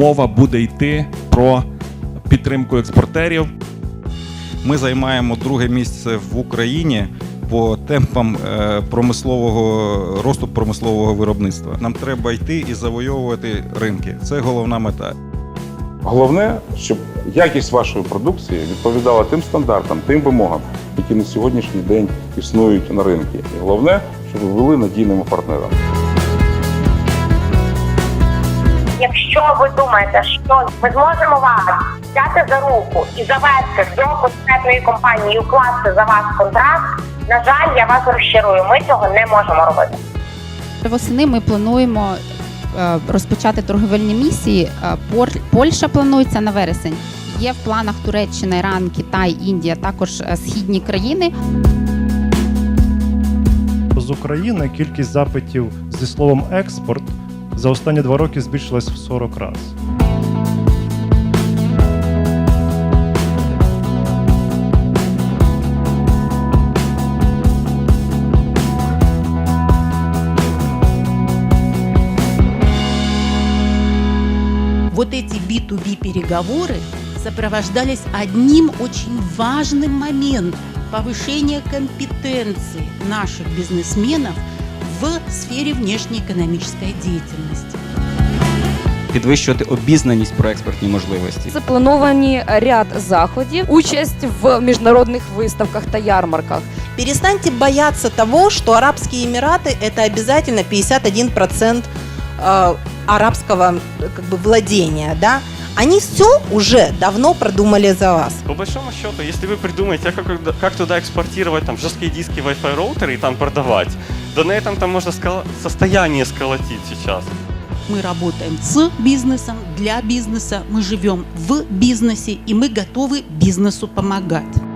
мова буде йти про підтримку експортерів. Ми займаємо друге місце в Україні по темпам е, промислового росту промислового виробництва. Нам треба йти і завойовувати ринки. Це головна мета. Головне, щоб якість вашої продукції відповідала тим стандартам, тим вимогам, які на сьогоднішній день існують на ринку. І головне, щоб ви були надійними партнерами. Якщо ви думаєте, що ми зможемо вас взяти за руку і завести до конкретної компанії і укласти за вас контракт, на жаль, я вас розчарую. Ми цього не можемо робити. Восени ми плануємо е, розпочати торговельні місії. Е, Польща планується на вересень. Є в планах Туреччина, Іран, Китай, Індія, також е, східні країни. З України кількість запитів зі словом експорт за останні два роки збільшилась в 40 разів. Вот эти B2B переговоры сопровождались одним очень важным моментом – повышение компетенции наших бизнесменов в сфере внешнеэкономической деятельности. підвищувати обізнаність про експортні можливості. Заплановані ряд заходів, участь в міжнародних виставках та ярмарках. Перестаньте бояться того, что Арабские Эмираты это обязательно 51% э, арабского э, как бы, владения, да? Они все уже давно продумали за вас. По большому счету, если вы придумаете, как, как туда экспортировать там жесткие диски, Wi-Fi роутеры и там продавать, то на этом там можно состояние сколотить сейчас. Мы работаем с бизнесом, для бизнеса, мы живем в бизнесе, и мы готовы бизнесу помогать.